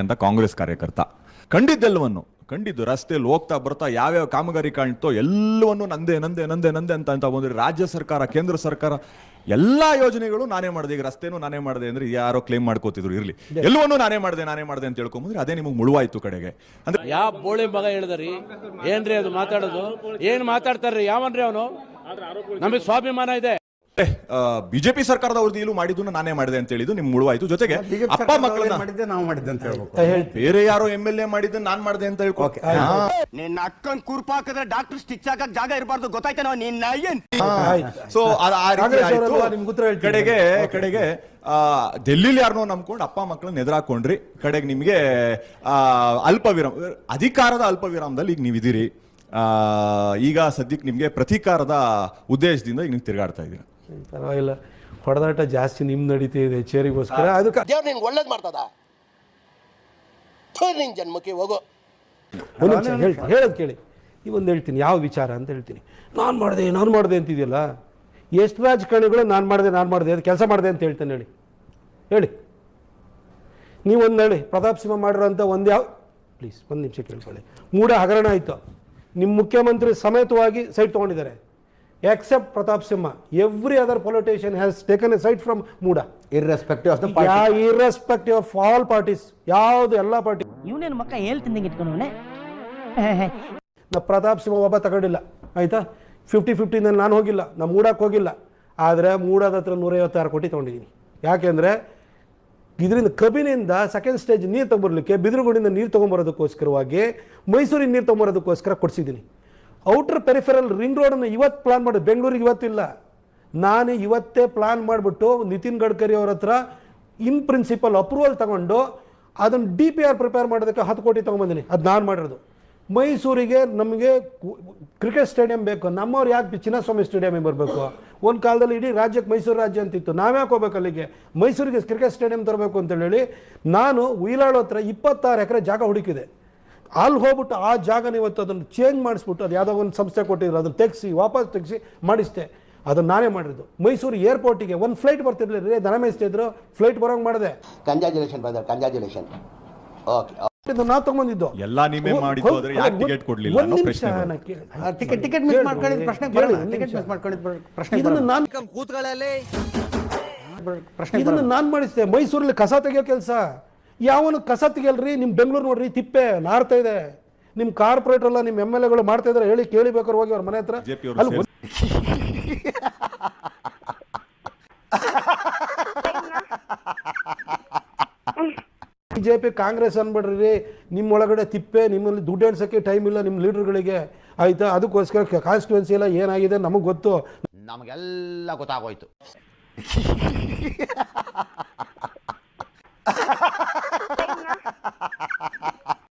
ಇರ್ತಕ್ಕಂಥ ಕಾಂಗ್ರೆಸ್ ಕಾರ್ಯಕರ್ತ. ಕಂಡಿದ್ದೆಲ್ಲವನ್ನು, ಕಂಡಿದ್ದು ರಸ್ತೆಯಲ್ಲಿ ಹೋಗ್ತಾ ಬರ್ತಾ ಯಾವ್ಯಾವ ಕಾಮಗಾರಿ ಕಾಣ್ತೋ ಎಲ್ಲವನ್ನು ನಂದೇ ನಂದೇ ನಂದೇ ನಂದೇ ಅಂತ ಅಂತ ಬಂದ್ರೆ ರಾಜ್ಯ ಸರ್ಕಾರ, ಕೇಂದ್ರ ಸರ್ಕಾರ ಎಲ್ಲಾ ಯೋಜನೆಗಳು ನಾನೇ ಮಾಡಿದೆ. ಈಗ ರಸ್ತೆನೂ ನಾನೇ ಮಾಡಿದೆ ಅಂದ್ರೆ ಯಾರೋ ಕ್ಲೇಮ್ ಮಾಡ್ಕೋತಿದ್ರು, ಇರ್ಲಿ. ಎಲ್ಲವನ್ನೂ ನಾನೇ ಮಾಡಿದೆ ನಾನೇ ಮಾಡಿದೆ ಅಂತ ಹೇಳ್ಕೊಂಬಂದ್ರೆ ಅದೇ ನಿಮಗೆ ಮುಳುವಾಯ್ತು ಕಡೆಗೆ. ಅಂದ್ರೆ ಯಾವ ಬೋಳಿ ಮಗ ಹೇಳಿದ್ರಿ? ಏನ್ರಿ ಅದು ಮಾತಾಡೋದು? ಏನ್ ಮಾತಾಡ್ತಾರ್ರಿ? ಯಾವನ್ರಿ ಅವನು? ನಮಗೆ ಸ್ವಾಭಿಮಾನ ಇದೆ. ಬಿಜೆಪಿ ಸರ್ಕಾರದ ಅವಧಿಯಲ್ಲೂ ಮಾಡಿದ್ದು ನಾನೇ ಮಾಡಿದೆ ಅಂತ ಹೇಳಿದ್ದು ನಿಮ್ ಮುಳುವಾಯ್ತು. ಜೊತೆಗೆ ಅಪ್ಪ ಮಕ್ಕಳನ್ನ ಮಾಡಿದ್ದೆ ನಾವು ಮಾಡಿದ್ದೆ ಅಂತ ಹೇಳ್ಬೇಕು. ಬೇರೆ ಯಾರೋ ಎಂ ಎಲ್ ಎ ಮಾಡಿದ್ದು ನಾನ್ ಮಾಡಿದೆ ಅಂತ ಹೇಳ್ಕೊ ನಿನ್ನ ಅಕ್ಕನ್ ಕುರ್ಪ ಹಾಕಿದ್ರೆ ಡಾಕ್ಟರ್ ಸ್ಟಿಚ್ ಹಾಕಕ್ ಜಾಗ ಇರಬಾರ್ದು ಗೊತ್ತಾಯ್ತೇನೋ ನಿನ್ನ ಏನ್? ಸೊ ಆ- ಆ ರೀತಿ ಆಯ್ತು. ಕಡೆಗೆ ಕಡೆಗೆ ಆ, ಡೆಲ್ಲಿಲಿ ಯಾರನ್ನೋ ನಂಬ್ಕೊಂಡು ಅಪ್ಪ ಮಕ್ಕಳನ್ನ ಎದುರಾಕೊಂಡ್ರಿ ಕಡೆಗೆ ನಿಮಗೆ ಆ, ಅಲ್ಪ ವಿರಾಮ ಅಧಿಕಾರದ ಅಲ್ಪ ವಿರಾಮದಲ್ಲಿ ಈಗ ನೀವಿದ್ದೀರಿ. ಆ, ಈಗ ಸದ್ಯಕ್ಕೆ ನಿಮಗೆ ಪ್ರತೀಕಾರದ ಉದ್ದೇಶದಿಂದ ಈಗ ನೀವು ತಿರುಗಾಡ್ತಾ ಇದ್ದೀರಾ. ಪರವಾಗಿಲ್ಲ. ಹೊಡೆದಾಟ ಜಾಸ್ತಿ ನಿಮ್ ನಡೀತಾ ಇದೆ ಚೇರಿಗೋಸ್ಕರ. ಅದಕ್ಕೆ ದೇವ್ರು ನಿನ್ಗೆ ಒಳ್ಳೇದು ಮಾಡ್ತದ? ಥು, ನಿನ್ ಜನ್ಮಕ್ಕೆ ಹೋಗೋ. ಒಂದು ನಿಮಿಷ ಹೇಳ್ತೀನಿ ಹೇಳೋದು ಕೇಳಿ. ಈ ಒಂದು ಹೇಳ್ತೀನಿ ಯಾವ ವಿಚಾರ ಅಂತ ಹೇಳ್ತೀನಿ. ನಾನು ಮಾಡಿದೆ ನಾನು ಮಾಡಿದೆ ಅಂತಿದೆಯಲ್ಲ? ಎಷ್ಟು ರಾಜಕಾರಣಿಗಳು ನಾನು ಮಾಡಿದೆ ನಾನು ಮಾಡಿದೆ ಅದು ಕೆಲಸ ಮಾಡಿದೆ ಅಂತ ಹೇಳ್ತೇನೆ ಹೇಳಿ. ಹೇಳಿ. ನೀವು ಒಂದು ಹೇಳಿ ಪ್ರತಾಪ್ ಸಿಂಹ ಮಾಡಿರೋಂಥ ಒಂದು ಯಾವ ಪ್ಲೀಸ್ ಒಂದು ನಿಮಿಷ ಕೇಳ್ಕೊಳ್ಳಿ. ಮೂಡ ಹಗರಣ ಆಯಿತು. ನಿಮ್ಮ ಮುಖ್ಯಮಂತ್ರಿ ಸಮೇತವಾಗಿ site ತೊಗೊಂಡಿದ್ದಾರೆ. Except Pratap Simha every other politician has taken a site from MUDA irrespective of the yeah irrespective of all parties ಯಾವುದು ಎಲ್ಲ ಪಾರ್ಟಿ ಇವನೇನು ಮಕ್ಕ ಹೇಳ್ತಿದ್ದಂಗೆ ಇಟ್ಕೊಂಡವನೆ ನಾ ಪ್ರತಾಪ್ ಸಿಂಹ ಒಬ್ಬ ತಗೊಂಡಿಲ್ಲ ಆಯಿತಾ ಫಿಫ್ಟಿ ಫಿಫ್ಟಿನಲ್ಲಿ ನಾನು ಹೋಗಿಲ್ಲ ನಾ ಮೂಡಕ್ಕೆ ಹೋಗಿಲ್ಲ ಆದರೆ ಮೂಡದ ಹತ್ರ ನೂರೈವತ್ತಾರು ಕೋಟಿ ತೊಗೊಂಡಿದ್ದೀನಿ ಯಾಕೆಂದರೆ ಇದರಿಂದ ಕಬಿನಿಂದ ಸೆಕೆಂಡ್ ಸ್ಟೇಜ್ ನೀರು ತೊಗೊಂಬರ್ಲಿಕ್ಕೆ ಬಿದಿರುಗುಡಿಂದ ನೀರು ತೊಗೊಂಬರೋದಕ್ಕೋಸ್ಕರವಾಗಿ ಮೈಸೂರಿಗೆ ನೀರು ತೊಗೊಂಬರೋದಕ್ಕೋಸ್ಕರ ಕೊಡಿಸಿದ್ದೀನಿ ಔಟರ್ ಪೆರಿಫೆರಲ್ ರಿಂಗ್ ರೋಡನ್ನು ಇವತ್ತು ಪ್ಲಾನ್ ಮಾಡಿ. ಬೆಂಗಳೂರಿಗೆ ಇವತ್ತಿಲ್ಲ. ನಾನು ಇವತ್ತೇ ಪ್ಲಾನ್ ಮಾಡಿಬಿಟ್ಟು ನಿತಿನ್ ಗಡ್ಕರಿ ಅವ್ರ ಹತ್ರ ಇನ್ ಪ್ರಿನ್ಸಿಪಲ್ ಅಪ್ರೂವಲ್ ತಗೊಂಡು ಅದನ್ನು ಡಿ ಪಿ ಆರ್ ಪ್ರಿಪೇರ್ ಮಾಡೋದಕ್ಕೆ ಹತ್ತು ಕೋಟಿ ತೊಗೊಂಬಂದಿನಿ. ಅದು ನಾನು ಮಾಡಿರೋದು. ಮೈಸೂರಿಗೆ ನಮಗೆ ಕ್ರಿಕೆಟ್ ಸ್ಟೇಡಿಯಂ ಬೇಕು. ನಮ್ಮವ್ರು ಯಾಕೆ ಚಿನ್ನಸ್ವಾಮಿ ಸ್ಟೇಡಿಯಮಿಗೆ ಬರಬೇಕು? ಒಂದು ಕಾಲದಲ್ಲಿ ಇಡೀ ರಾಜ್ಯಕ್ಕೆ ಮೈಸೂರು ರಾಜ್ಯ ಅಂತಿತ್ತು. ನಾವ್ಯಾಕೆ ಹೋಗ್ಬೇಕು ಅಲ್ಲಿಗೆ? ಮೈಸೂರಿಗೆ ಕ್ರಿಕೆಟ್ ಸ್ಟೇಡಿಯಂ ತರಬೇಕು ಅಂತೇಳಿ ನಾನು ಉಯಿಲಾಳು ಹತ್ರ ಇಪ್ಪತ್ತಾರು ಎಕರೆ ಜಾಗ ಹುಡುಕಿದೆ. ಅಲ್ಲಿ ಹೋಗ್ಬಿಟ್ಟು ಆ ಜಾಗನ ಇವತ್ತು ಅದನ್ನು ಚೇಂಜ್ ಮಾಡಿಸ್ಬಿಟ್ಟು ಅದು ಯಾವುದೋ ಒಂದು ಸಂಸ್ಥೆ ಕೊಟ್ಟಿದ್ರು ಅದನ್ನು ತೆಗೆಸಿ ವಾಪಸ್ ತೆಗೆಸಿ ಮಾಡಿಸ್ದೆ. ಅದನ್ನು ನಾನೇ ಮಾಡಿದ್ದು ಮೈಸೂರು ಏರ್ಪೋರ್ಟಿಗೆ ಒಂದು ಫ್ಲೈಟ್ ಬರ್ತಿರ್ಲಿಲ್ಲ ರೀ. ದನ ಮೇಯಿಸ್ತಿದ್ರು ಫ್ಲೈಟ್ ಬರೋಂಗೆ ಮಾಡಿದೆ. ಕಂಜಾಜುಲೇಷನ್ ಬ್ರದರ್ ಕಂಜಾಜುಲೇಷನ್ ಓಕೆ ಇದು ನಾ ತಗೊಂಡಿದ್ದು. ಎಲ್ಲ ನೀವೇ ಮಾಡಿದ್ದು ಆದ್ರೆ ಯಾಕೆ ಟಿಕೆಟ್ ಕೊಡ್ಲಿಲ್ಲ? ಅನ್ನೋ ಪ್ರಶ್ನೆ ಟಿಕೆಟ್ ಟಿಕೆಟ್ ಮಿಸ್ ಮಾಡ್ಕೊಂಡಿದ್ ಪ್ರಶ್ನೆ ಬರಲ್ಲ. ಟಿಕೆಟ್ ಮಿಸ್ ಮಾಡ್ಕೊಂಡಿದ್ ಪ್ರಶ್ನೆ ಇದನ್ನ ನಾನು ನಾನು ಪ್ರಶ್ನೆ ಇದನ್ನ ನಾನು ಮಾಡಿಸಿದೆ. ಮೈಸೂರಲ್ಲಿ ಕಸ ತೆಗಿಯೋ ಕೆಲಸ. ಯಾವನು ಕಸ ತೆಗಿಯಲ್ರಿ ನಿಮ್ಮ ಬೆಂಗಳೂರು ನೋಡ್ರಿ ತಿಪ್ಪೆ ನಾರ್ತಾ ಇದೆ. ನಿಮ್ಮ ಕಾರ್ಪೊರೇಟರ್ ಎಲ್ಲ ನಿಮ್ಮ ಎಂ ಎಲ್ ಎಗಳು ಮಾಡ್ತಾ ಇದ್ರೆ ಹೇಳಿ ಕೇಳಿಬೇಕಾದ್ರೆ ಹೋಗಿ ಅವ್ರ ಮನೆ ಹತ್ರ. ಅಲ್ಲಿ ಬಿಜೆಪಿ ಕಾಂಗ್ರೆಸ್ ಅನ್ಬಿಡ್ರಿ ನಿಮ್ಮ ಒಳಗಡೆ ತಿಪ್ಪೆ ನಿಮ್ಮಲ್ಲಿ ದುಡ್ಡು ಎಣ್ಸಕ್ಕೆ ಟೈಮ್ ಇಲ್ಲ ನಿಮ್ಮ ಲೀಡರ್ಗಳಿಗೆ. ಆಯ್ತಾ? ಅದಕ್ಕೋಸ್ಕರ ಕಾನ್ಸ್ಟಿಟ್ಯೂನ್ಸಿ ಎಲ್ಲ ಏನಾಗಿದೆ ನಮಗೆ ಗೊತ್ತು. ನಮಗೆಲ್ಲ ಗೊತ್ತಾಗೋಯ್ತು.